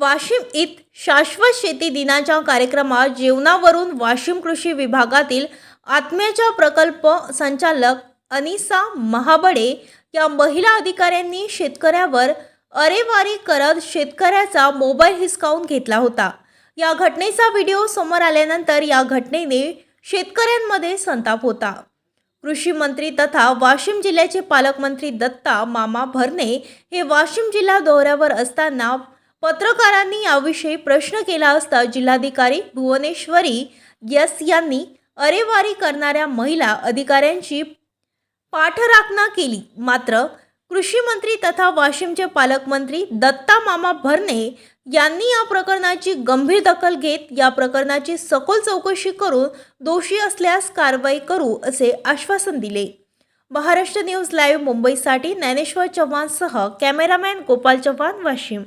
वाशिम इत शाश्वत शेती दिनाच्या कार्यक्रमात जेवणावरून वाशिम कृषी विभागातील आत्म्याच्या प्रकल्प संचालक अनिसा महाबडे या महिला अधिकाऱ्यांनी शेतकऱ्यावर अरेवारी करत शेतकऱ्याचा मोबाईल हिसकावून घेतला होता. या घटनेचा व्हिडिओ समोर आल्यानंतर या घटनेने शेतकऱ्यांमध्ये संताप होता. कृषी मंत्री तथा वाशिम जिल्ह्याचे पालकमंत्री दत्ता मामा भरणे हे वाशिम जिल्हा दौऱ्यावर असताना पत्रकारांनी याविषयी प्रश्न केला असता जिल्हाधिकारी भुवनेश्वरी यस यांनी अरेवारी करणाऱ्या महिला अधिकाऱ्यांची पाठराखणा केली. मात्र कृषी मंत्री तथा वाशिमचे पालकमंत्री दत्ता मामा भरणे यांनी या प्रकरणाची गंभीर दखल घेत या प्रकरणाची सखोल चौकशी करून दोषी असल्यास कारवाई करू असे आश्वासन दिले. महाराष्ट्र न्यूज लाईव्ह मुंबईसाठी ज्ञानेश्वर चव्हाणसह कॅमेरामॅन गोपाल चव्हाण वाशिम.